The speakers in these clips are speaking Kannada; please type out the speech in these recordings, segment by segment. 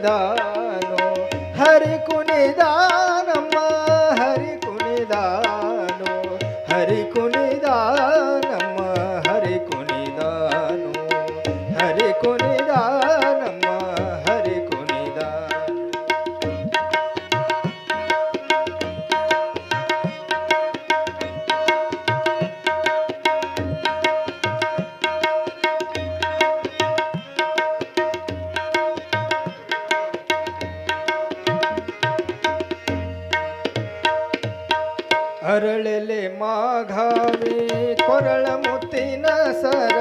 ಕುಣಿದಾನು? ಹರಿ ಕುಣಿದಾನಮ್ಮ ಅರಳೆಲೆ ಮಾಘಾವಿ ಕೊರಳ ಮುತ್ತಿನ ಸರ.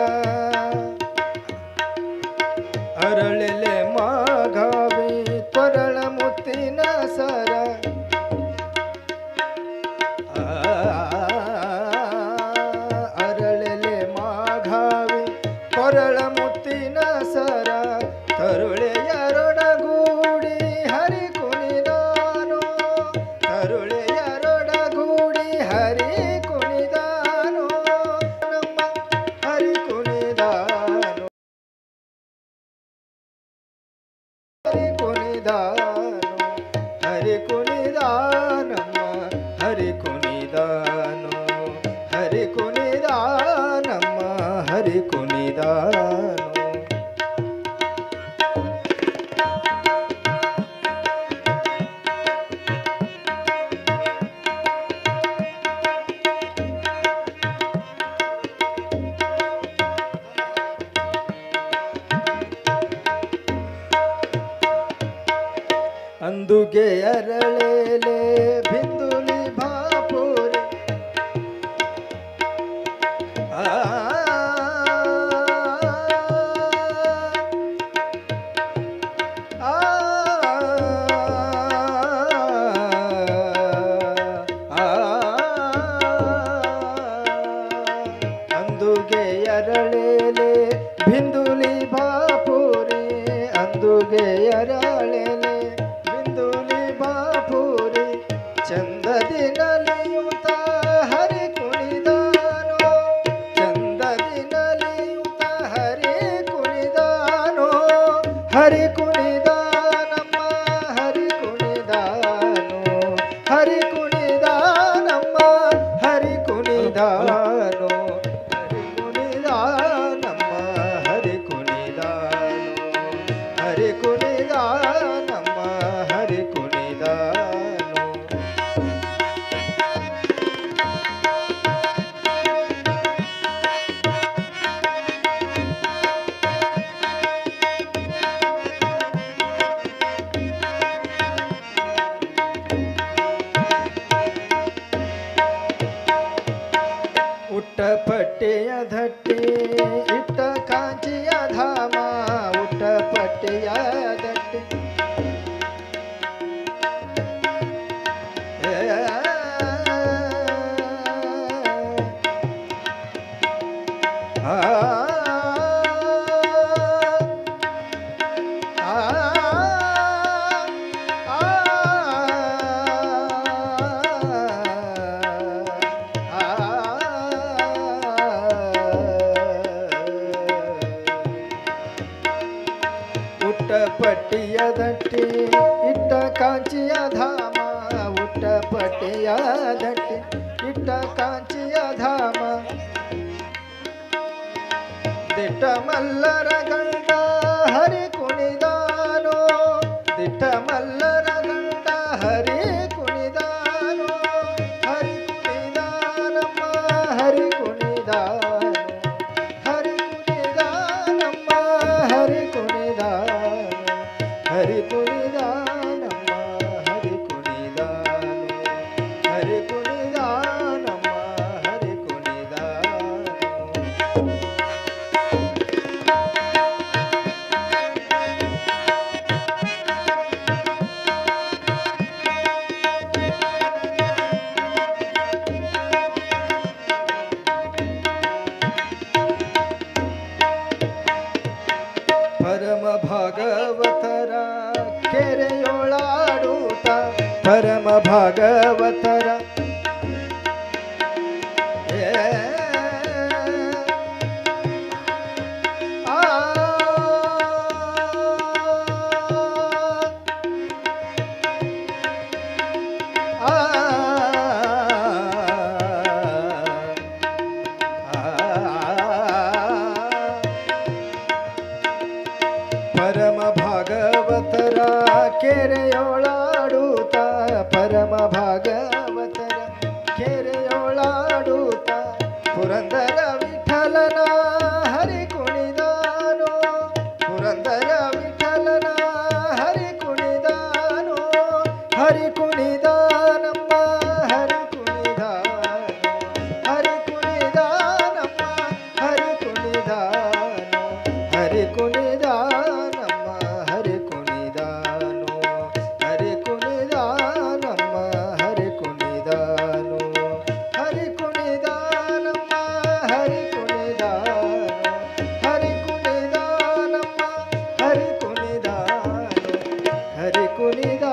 ಅರಳೆಲೆ ಮಾಘಾವಿ ಕೊರಳ ಮುತ್ತಿನ ಸರ. ಅರಳೆಲೆ ಮಾಘಾವಿ ಕೊರಳ ಮುತ್ತಿನ ಸರ. ತರುಳೆಯರೊಡಗೂಡಿ ಹರಿ ಕುಣಿದಾನು ತರುಳೆಯರೊಡಗೂಡಿ ಬಿಂದುಗೆ ಎರಳೇಲೆ ಬಿಂದುಲಿ ಬಾಪುರೆ ಅಂದುಗೆ ಎರಳೇಲೆ ಬಿಂದುಲಿ ಬಾಪುರೆ ಅಂದುಗೆ ಎರಳೇಲೆ করে কোন धटे या धटे कीटकांची धाम। देट मल्लर गंगा हरी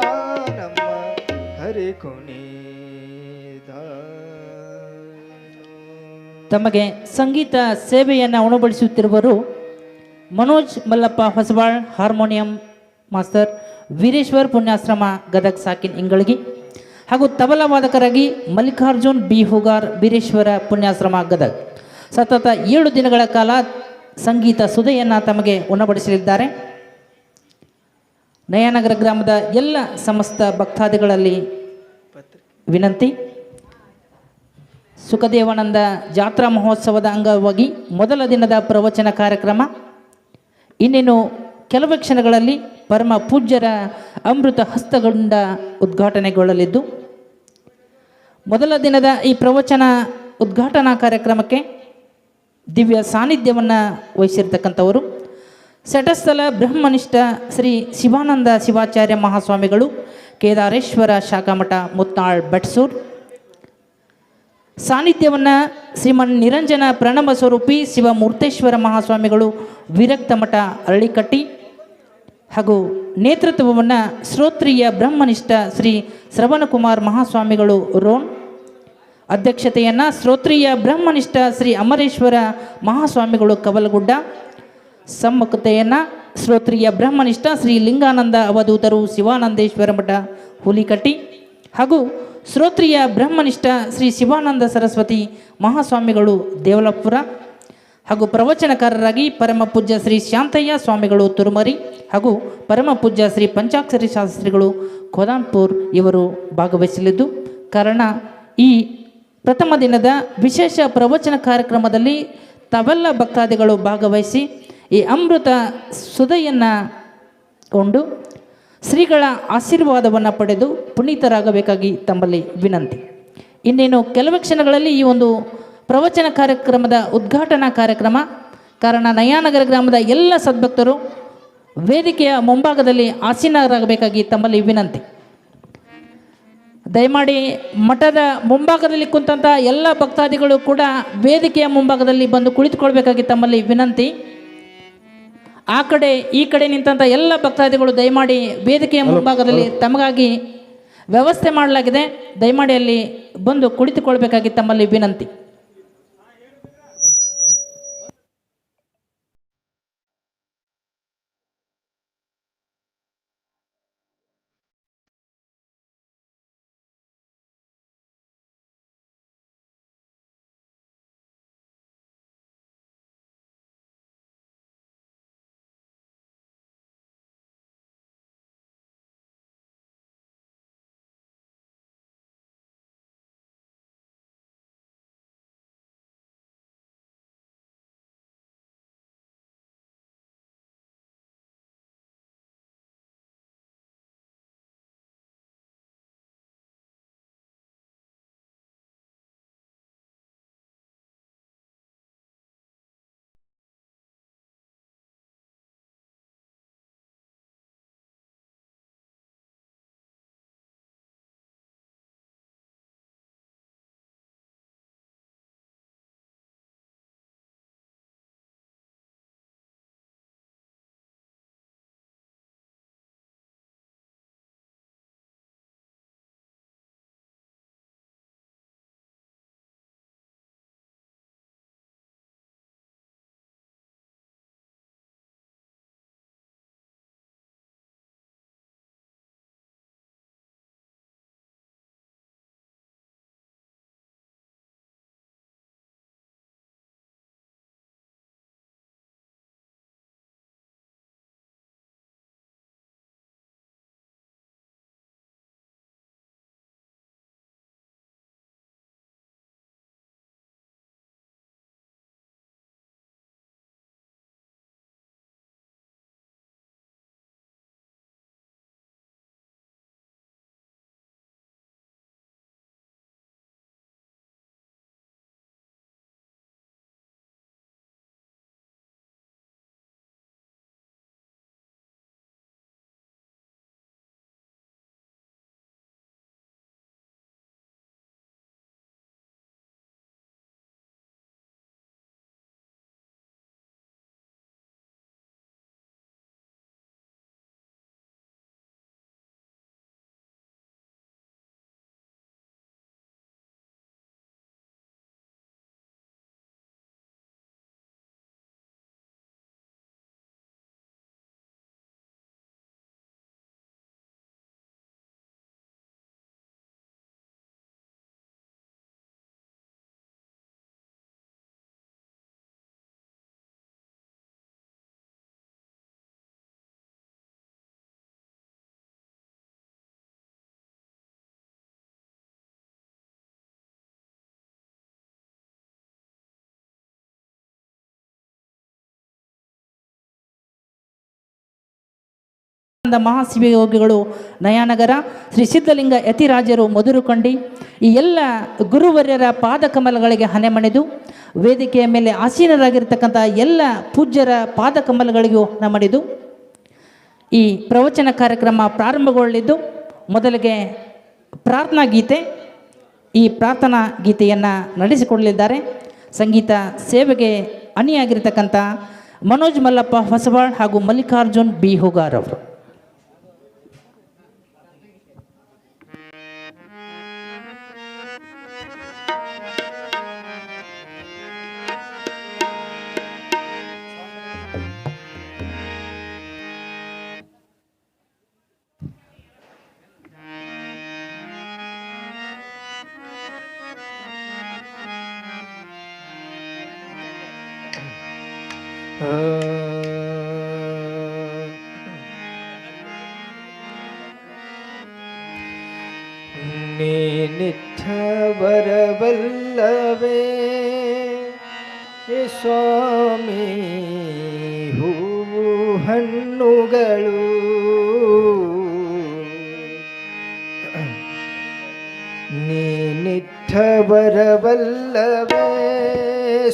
ಕುಣಿದಾನಮ್ಮ ಹರಿ ತಮಗೆ ಸಂಗೀತ ಸೇವೆಯನ್ನು ಉಣಬಡಿಸುತ್ತಿರುವರು ಮನೋಜ್ ಮಲ್ಲಪ್ಪ ಹೊಸಬಾಳ್ ಹಾರ್ಮೋನಿಯಂ ಮಾಸ್ತರ್ ವೀರೇಶ್ವರ್ ಪುಣ್ಯಾಶ್ರಮ, ಗದಗ್ ಸಾಕಿನ್ ಇಂಗಳಗಿ ಹಾಗೂ ತಬಲ ವಾದಕರಾಗಿ ಮಲ್ಲಿಕಾರ್ಜುನ್ ಬಿ. ಹುಗಾರ್, ವೀರೇಶ್ವರ ಪುಣ್ಯಾಶ್ರಮ, ಗದಗ್. ಸತತ ಏಳು ದಿನಗಳ ಕಾಲ ಸಂಗೀತ ಸುಧೆಯನ್ನು ತಮಗೆ ಉಣಬಡಿಸಲಿದ್ದಾರೆ. ನಯನಗರ ಗ್ರಾಮದ ಎಲ್ಲ ಸಮಸ್ತ ಭಕ್ತಾದಿಗಳಲ್ಲಿ ವಿನಂತಿ. ಸುಖದೇವಾನಂದ ಜಾತ್ರಾ ಮಹೋತ್ಸವದ ಅಂಗವಾಗಿ ಮೊದಲ ದಿನದ ಪ್ರವಚನ ಕಾರ್ಯಕ್ರಮ. ಇನ್ನೇನು ಕೆಲವೇ ಕ್ಷಣಗಳಲ್ಲಿ ಪರಮ ಪೂಜ್ಯರ ಅಮೃತ ಹಸ್ತಗೊಂಡ ಉದ್ಘಾಟನೆಗೊಳ್ಳಲಿದ್ದು, ಮೊದಲ ದಿನದ ಈ ಪ್ರವಚನ ಉದ್ಘಾಟನಾ ಕಾರ್ಯಕ್ರಮಕ್ಕೆ ದಿವ್ಯ ಸಾನ್ನಿಧ್ಯವನ್ನು ವಹಿಸಿರ್ತಕ್ಕಂಥವರು. ಸಟಸ್ಥಲ ಬ್ರಹ್ಮನಿಷ್ಠ ಶ್ರೀ ಶಿವಾನಂದ ಶಿವಾಚಾರ್ಯ ಮಹಾಸ್ವಾಮಿಗಳು, ಕೇದಾರೇಶ್ವರ ಶಾಖಾಮಠ ಮುತ್ನಾಳ್ ಬಟ್ಸೂರ್ ಸಾನ್ನಿಧ್ಯವನ್ನು ಶ್ರೀಮನ್ ನಿರಂಜನ ಪ್ರಣಮ ಸ್ವರೂಪಿ ಶಿವಮೂರ್ತೇಶ್ವರ ಮಹಾಸ್ವಾಮಿಗಳು, ವಿರಕ್ತ ಮಠ ಅರಳಿಕಟ್ಟಿ ಹಾಗೂ ನೇತೃತ್ವವನ್ನು ಶ್ರೋತ್ರಿಯ ಬ್ರಹ್ಮನಿಷ್ಠ ಶ್ರೀ ಶ್ರವಣಕುಮಾರ್ ಮಹಾಸ್ವಾಮಿಗಳು ರೋಣ್. ಅಧ್ಯಕ್ಷತೆಯನ್ನು ಶ್ರೋತ್ರಿಯ ಬ್ರಹ್ಮನಿಷ್ಠ ಶ್ರೀ ಅಮರೇಶ್ವರ ಮಹಾಸ್ವಾಮಿಗಳು ಕವಲಗುಡ್ಡ. ಸಮ್ಮುಖತೆಯನ್ನು ಶ್ರೋತ್ರಿಯ ಬ್ರಹ್ಮನಿಷ್ಠ ಶ್ರೀ ಲಿಂಗಾನಂದ ಅವಧೂತರು ಶಿವಾನಂದೇಶ್ವರ ಮಠ ಹುಲಿಕಟ್ಟಿ ಹಾಗೂ ಶ್ರೋತ್ರಿಯ ಬ್ರಹ್ಮನಿಷ್ಠ ಶ್ರೀ ಶಿವಾನಂದ ಸರಸ್ವತಿ ಮಹಾಸ್ವಾಮಿಗಳು ದೇವಲಪುರ ಹಾಗೂ ಪ್ರವಚನಕಾರರಾಗಿ ಪರಮ ಪೂಜ್ಯ ಶ್ರೀ ಶಾಂತಯ್ಯ ಸ್ವಾಮಿಗಳು ತುರುಮರಿ ಹಾಗೂ ಪರಮ ಪೂಜ್ಯ ಶ್ರೀ ಪಂಚಾಕ್ಷರಿ ಶಾಸ್ತ್ರಿಗಳು ಖೋದಾನ್ಪುರ್ ಇವರು ಭಾಗವಹಿಸಲಿದ್ದು, ಕಾರಣ ಈ ಪ್ರಥಮ ದಿನದ ವಿಶೇಷ ಪ್ರವಚನ ಕಾರ್ಯಕ್ರಮದಲ್ಲಿ ತಾವೆಲ್ಲ ಭಕ್ತಾದಿಗಳು ಭಾಗವಹಿಸಿ ಈ ಅಮೃತ ಸುಧೆಯನ್ನು ಕೊಂಡು ಶ್ರೀಗಳ ಆಶೀರ್ವಾದವನ್ನು ಪಡೆದು ಪುನೀತರಾಗಬೇಕಾಗಿ ತಮ್ಮಲ್ಲಿ ವಿನಂತಿ. ಇನ್ನೇನು ಕೆಲವು ಕ್ಷಣಗಳಲ್ಲಿ ಈ ಒಂದು ಪ್ರವಚನ ಕಾರ್ಯಕ್ರಮದ ಉದ್ಘಾಟನಾ ಕಾರ್ಯಕ್ರಮ, ಕಾರಣ ನಯಾನಗರ ಗ್ರಾಮದ ಎಲ್ಲ ಸದ್ಭಕ್ತರು ವೇದಿಕೆಯ ಮುಂಭಾಗದಲ್ಲಿ ಆಸೀನರಾಗಬೇಕಾಗಿ ತಮ್ಮಲ್ಲಿ ವಿನಂತಿ. ದಯಮಾಡಿ ಮಠದ ಮುಂಭಾಗದಲ್ಲಿ ಕುಂತಹ ಎಲ್ಲ ಭಕ್ತಾದಿಗಳು ಕೂಡ ವೇದಿಕೆಯ ಮುಂಭಾಗದಲ್ಲಿ ಬಂದು ಕುಳಿತುಕೊಳ್ಬೇಕಾಗಿ ತಮ್ಮಲ್ಲಿ ವಿನಂತಿ. ಆ ಕಡೆ ಈ ಕಡೆ ನಿಂತಹ ಎಲ್ಲ ಭಕ್ತಾದಿಗಳು ದಯಮಾಡಿ ವೇದಿಕೆಯ ಮುಂಭಾಗದಲ್ಲಿ ತಮಗಾಗಿ ವ್ಯವಸ್ಥೆ ಮಾಡಲಾಗಿದೆ. ದಯಮಾಡಿ ಅಲ್ಲಿ ಬಂದು ಕುಳಿತುಕೊಳ್ಬೇಕಾಗಿ ತಮ್ಮಲ್ಲಿ ವಿನಂತಿ. ಮಹಾಶಿವಯೋಗಿಗಳು ನಯಾನಗರ, ಶ್ರೀ ಸಿದ್ಧಲಿಂಗ ಯತಿರಾಜರು ಮಧುರುಕೊಂಡಿ ಈ ಎಲ್ಲ ಗುರುವರ್ಯರ ಪಾದಕಮಲಗಳಿಗೆ ಹನೆ ಮಣಿದು, ವೇದಿಕೆಯ ಮೇಲೆ ಆಸೀನರಾಗಿರ್ತಕ್ಕಂಥ ಎಲ್ಲ ಪೂಜ್ಯರ ಪಾದಕಮಲಗಳಿಗೂ ಹನೆ ಮಣಿದು, ಈ ಪ್ರವಚನ ಕಾರ್ಯಕ್ರಮ ಪ್ರಾರಂಭಗೊಳ್ಳಿದ್ದು ಮೊದಲಿಗೆ ಪ್ರಾರ್ಥನಾ ಗೀತೆ, ಈ ಪ್ರಾರ್ಥನಾ ಗೀತೆಯನ್ನು ನಡೆಸಿಕೊಡಲಿದ್ದಾರೆ. ಸಂಗೀತ ಸೇವೆಗೆ ಅಣಿಯಾಗಿರ್ತಕ್ಕಂಥ ಮನೋಜ್ ಮಲ್ಲಪ್ಪ ಹೊಸವಾಳ್ ಹಾಗೂ ಮಲ್ಲಿಕಾರ್ಜುನ್ ಬಿ. ಹುಗಾರ್ ಅವರು. ಬರಬಲ್ಲವೇ ಏ ಸ್ವಾಮಿ ಹೂವು ಹಣ್ಣುಗಳು. ನೀನಿಟ್ಟ ಬರಬಲ್ಲವೇ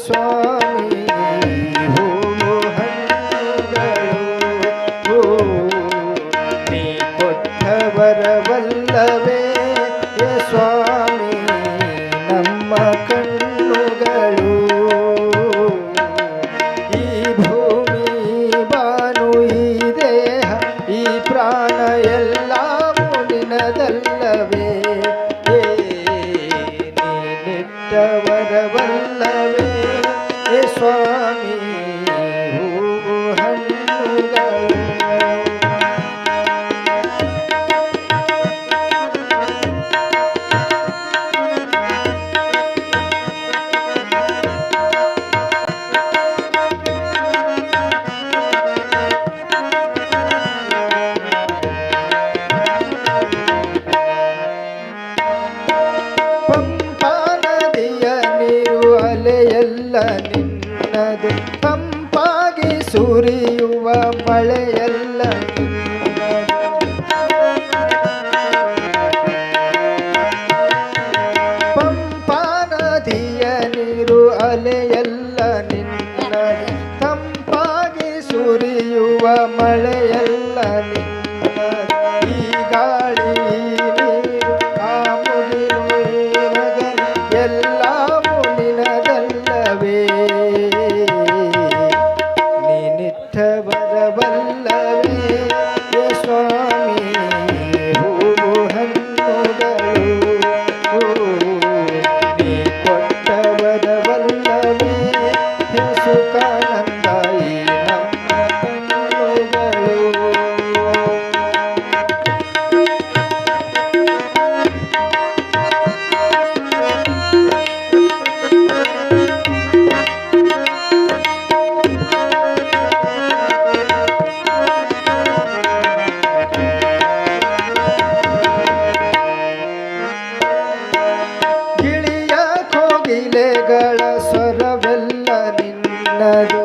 ಸ್ವಾಮಿ ಸ್ವರವೆಲ್ಲ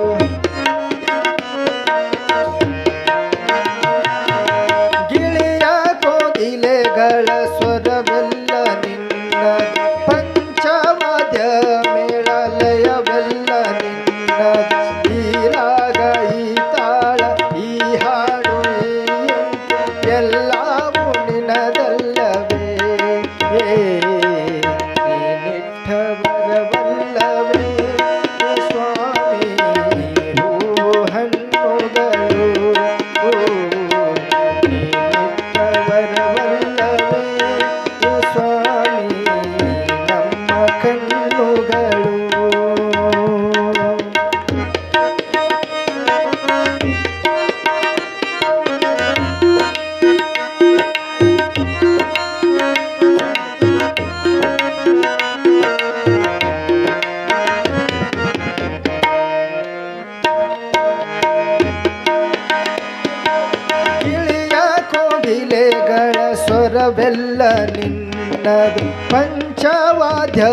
ಸ್ವರವೆಲ್ಲ ನಿನ್ನದು ಪಂಚವಾದ್ಯ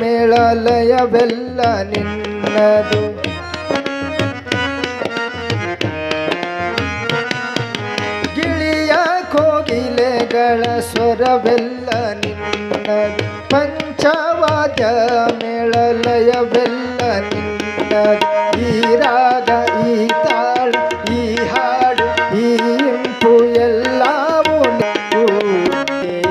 ಮೇಳಲಯವೆಲ್ಲ ನಿನ್ನದು. ಗಿಳಿಯ ಕೋಗಿಲೆಗಳ ಸ್ವರವೆಲ್ಲ ನಿನ್ನದು ಪಂಚವಾದ್ಯ ಮೇಳಲಯವೆಲ್ಲ ನಿನ್ನದು. ಈ ರಾಗ, ಈ